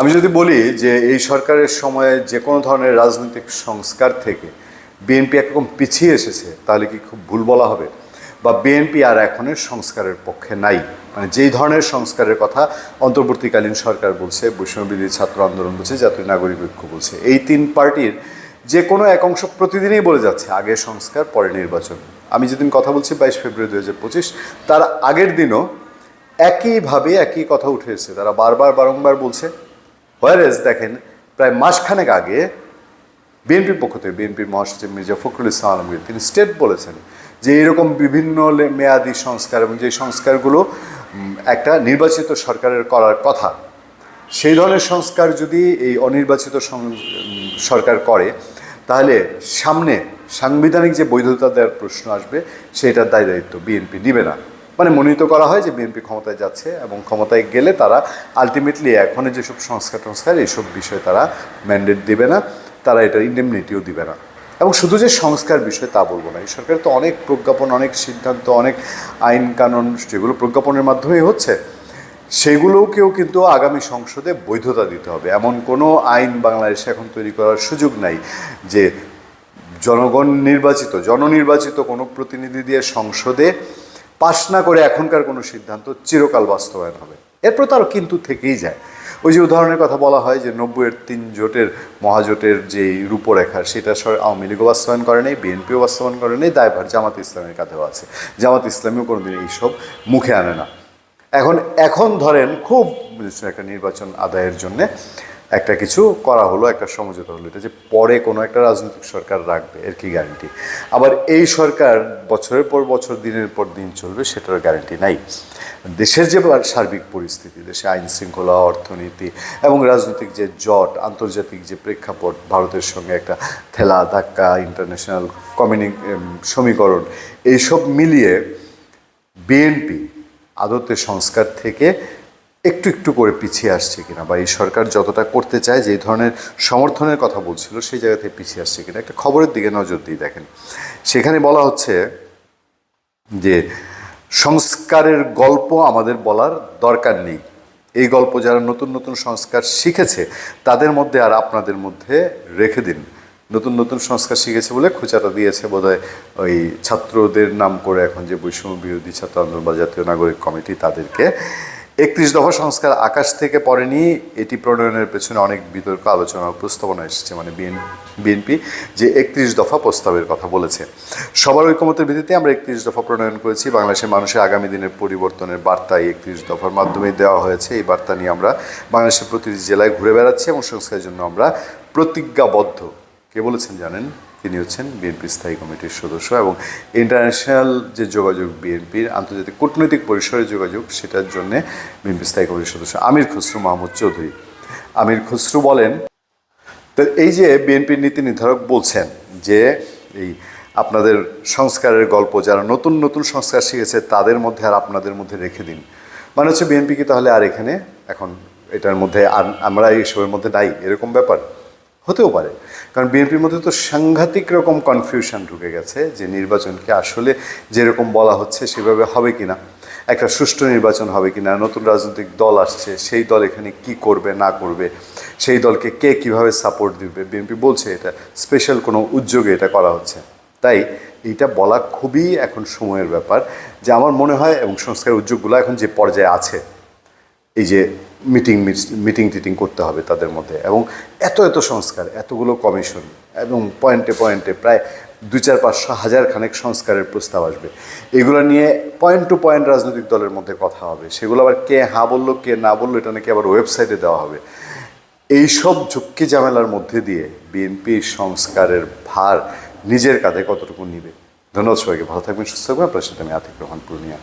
আমি যদি বলি যে এই সরকারের সময়ে যে কোনো ধরনের রাজনৈতিক সংস্কার থেকে বিএনপি একরকম পিছিয়ে এসেছে, তাহলে কি খুব ভুল বলা হবে? বা বিএনপি আর এখনের সংস্কারের পক্ষে নাই? মানে যেই ধরনের সংস্কারের কথা অন্তর্বর্তীকালীন সরকার বলছে বৈষ্ণববিধি ছাত্র আন্দোলন বলছে, জাতীয় নাগরিক ঐক্য বলছে, এই তিন পার্টির যে কোনো এক অংশ প্রতিদিনই বলে যাচ্ছে, আগে সংস্কার, পরে নির্বাচন। আমি যেদিন কথা বলছি বাইশ ফেব্রুয়ারি দু হাজার পঁচিশ, তার আগের দিনও একইভাবে একই কথা উঠে এসেছে। তারা বারবার, বারংবার বলছে হোয়ারেজ দেখেন, প্রায় মাসখানেক আগে বিএনপির পক্ষ থেকে, বিএনপির মহাসচিব মির্জা ফখরুল ইসলাম আলমগীর, তিনি স্টেট বলেছেন যে এরকম বিভিন্ন মেয়াদি সংস্কার এবং যে সংস্কারগুলো একটা নির্বাচিত সরকারের করার কথা, সেই ধরনের সংস্কার যদি এই অনির্বাচিত সরকার করে, তাহলে সামনে সাংবিধানিক যে বৈধতা দেওয়ার প্রশ্ন আসবে, সেটার দায় দায়িত্ব বিএনপি নিবে না। মানে মনোনীত করা হয় যে বিএনপি ক্ষমতায় যাচ্ছে এবং ক্ষমতায় গেলে তারা আলটিমেটলি এখনের যেসব সংস্কার টংস্কার, এইসব বিষয়ে তারা ম্যান্ডেট দেবে না, তারা এটা ইন্ডেমনিটিও দিবে না। এবং শুধু যে সংস্কার বিষয় তা বলব না, এই সরকারের তো অনেক প্রজ্ঞাপন, অনেক সিদ্ধান্ত, অনেক আইন কানুন, যেগুলো প্রজ্ঞাপনের মাধ্যমেই হচ্ছে সেগুলোকেও কিন্তু আগামী সংসদে বৈধতা দিতে হবে। এমন কোনো আইন বাংলাদেশে এখন তৈরি করার সুযোগ নাই যে জনগণ নির্বাচিত, জননির্বাচিত কোনো প্রতিনিধি দিয়ে সংসদে পাশ না করে এখনকার কোনো সিদ্ধান্ত চিরকাল বাস্তবায়ন হবে। এরপর তারও কিন্তু থেকেই যায়। ওই যে উদাহরণের কথা বলা হয় যে নব্বইয়ের তিন জোটের মহাজোটের যে রূপরেখা, সেটা আওয়ামী লীগও বাস্তবায়ন করে নেই, বিএনপিও বাস্তবায়ন করে নেই, দায়ভার জামাত ইসলামের কাঁধেও আছে। জামাত ইসলামীও কোনোদিন এইসব মুখে আনে না। এখন এখন ধরেন খুব একটা নির্বাচন আদায়ের জন্যে একটা কিছু করা হলো, একটা সমঝোতা হলো। এটা যে পরে কোনো একটা রাজনৈতিক সরকার রাখবে, এর কি গ্যারান্টি আবার এই সরকার বছরের পর বছর, দিনের পর দিন চলবে সেটার গ্যারান্টি নাই। দেশের যে সার্বিক পরিস্থিতি, দেশে আইন শৃঙ্খলা, অর্থনীতি এবং রাজনৈতিক যে জট, আন্তর্জাতিক যে প্রেক্ষাপট, ভারতের সঙ্গে একটা ঠেলা ধাক্কা ইন্টারন্যাশনাল কমিউনি সমীকরণ, এইসব মিলিয়ে বিএনপি আদতে সংস্কার থেকে একটু একটু করে পিছিয়ে আসছে কিনা বা এই সরকার যতটা করতে চায়, যে ধরনের সমর্থনের কথা বলছিল, সেই জায়গা থেকে পিছিয়ে আসছে কিনা। একটা খবরের দিকে নজর দিয়ে দেখেন। সেখানে বলা হচ্ছে যে, সংস্কারের গল্প আমাদের বলার দরকার নেই। এই গল্প যারা নতুন নতুন সংস্কার শিখেছে, তাদের মধ্যে আর আপনাদের মধ্যে রেখে দিন। নতুন নতুন সংস্কার শিখেছে বলে খোঁচাটা দিয়েছে বোধহয় ওই ছাত্রদের নাম করে এখন যে বৈষম্য বিরোধী ছাত্র আন্দোলন বা জাতীয় নাগরিক কমিটি, তাদেরকে একত্রিশ দফা সংস্কার আকাশ থেকে পড়েনি, এটি প্রণয়নের পেছনে অনেক বিতর্ক, আলোচনা প্রস্তাবনা এসেছে মানে বিএনপি যে একত্রিশ দফা প্রস্তাবের কথা বলেছে। সবার ঐকমতের ভিত্তিতে আমরা একত্রিশ দফা প্রণয়ন করেছি। বাংলাদেশের মানুষের আগামী দিনের পরিবর্তনের বার্তা একত্রিশ দফার মাধ্যমে দেওয়া হয়েছে। এই বার্তা নিয়ে আমরা বাংলাদেশের প্রতিটি জেলায় ঘুরে বেড়াচ্ছি এবং সংস্কারের জন্য আমরা প্রতিজ্ঞাবদ্ধ। কে বলেছেন জানেন? তিনি হচ্ছেন বিএনপি স্থায়ী কমিটির সদস্য এবং ইন্টারন্যাশনাল যে যোগাযোগ বিএনপির আন্তর্জাতিক কূটনৈতিক পরিসরের যোগাযোগ, সেটার জন্য বিএনপি স্থায়ী কমিটির সদস্য আমির খসরু মাহমুদ চৌধুরী। আমির খসরু বলেন, তো এই যে বিএনপির নীতি নির্ধারক বলছেন যে এই আপনাদের সংস্কারের গল্প, যারা নতুন নতুন সংস্কার শিখেছে, তাদের মধ্যে আর আপনাদের মধ্যে রেখে দিন। মানে হচ্ছে বিএনপি কি তাহলে আর এখানে এখন এটার মধ্যে আর আমরা এইসবের মধ্যে নাই? এরকম ব্যাপার? হতেও পারে। কারণ বিএনপির মধ্যে তো সাংঘাতিক রকম কনফিউশন ঢুকে গেছে যে নির্বাচনকে আসলে যেরকম বলা হচ্ছে সেভাবে হবে কি না একটা সুষ্ঠু নির্বাচন হবে কি না নতুন রাজনৈতিক দল আসছে, সেই দল এখানে কি করবে, না করবে, সেই দলকে কে কীভাবে সাপোর্ট দিবে? বিএনপি বলছে এটা স্পেশাল কোনো উদ্যোগে এটা করা হচ্ছে। তাই এইটা বলা খুবই এখন সময়ের ব্যাপার। যে আমার মনে হয় এবং সংস্কার উদ্যোগগুলো এখন যে পর্যায়ে আছে এই যে মিটিং মিটিং টিটিং করতে হবে তাদের মধ্যে। এবং এত এত সংস্কার, এতগুলো কমিশন, এবং পয়েন্টে পয়েন্টে প্রায় দুই চার পাঁচশো হাজার খানেক সংস্কারের প্রস্তাব আসবে। এগুলো নিয়ে পয়েন্ট টু পয়েন্ট রাজনৈতিক দলের মধ্যে কথা হবে। সেগুলো আবার কে হ্যাঁ বলল, কে না বলল, এটা নাকি আবার ওয়েবসাইটে দেওয়া হবে। এইসব ঝুঁকি ঝামেলার মধ্যে দিয়ে বিএনপি সংস্কারের ভার নিজের কাঁধে কতটুকু নিবে? ধন্যবাদ সবাইকে। ভালো থাকবেন, সুস্থ থাকবেন। আপনার সাথে আমি আতিক রহমান, পূর্ণিয়া।